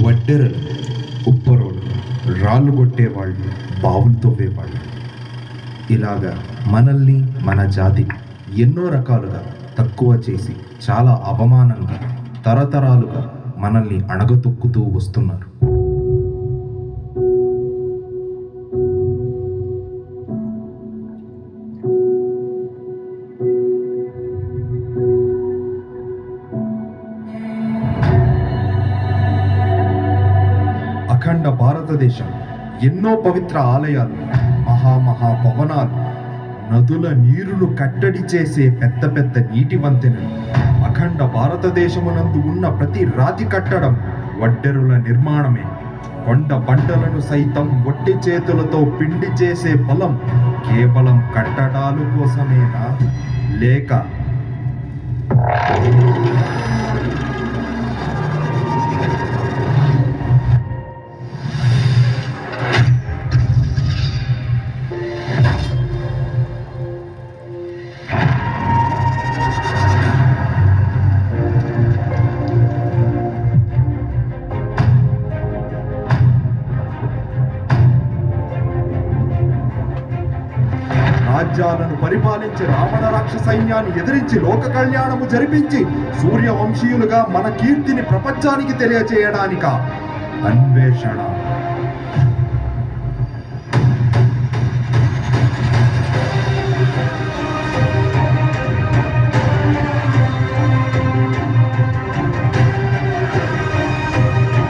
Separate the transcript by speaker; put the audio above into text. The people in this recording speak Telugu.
Speaker 1: వడ్డెరలు ఉప్పరోలు రాళ్ళు కొట్టేవాళ్ళు బావులు తవ్వేవాళ్ళు. ఇలాగా మనల్ని మన జాతి ఎన్నో రకాలుగా తక్కువ చేసి చాలా అవమానంగా తరతరాలుగా మనల్ని అణగతొక్కుతూ వస్తున్నారు. అఖండ భారతదేశం ఎన్నో పవిత్ర ఆలయాలు మహామహా భవనాలు నదుల నీరును కట్టడి చేసే పెద్ద పెద్ద నీటి వంతెనలు అఖండ భారతదేశమునందు ఉన్న ప్రతి రాతి కట్టడం వడ్డెరుల నిర్మాణమే. కొండ బండలను సైతం ఒట్టి చేతులతో పిండి చేసే బలం కేవలం కట్టడాలు కోసమేనా? లేక రాజ్యాలను పరిపాలించి రావణ రాక్ష సైన్యాన్ని ఎదిరించి లోక కళ్యాణము జరిపించి సూర్యవంశీయులుగా మన కీర్తిని ప్రపంచానికి తెలియచేయడానిక. అన్వేషణ.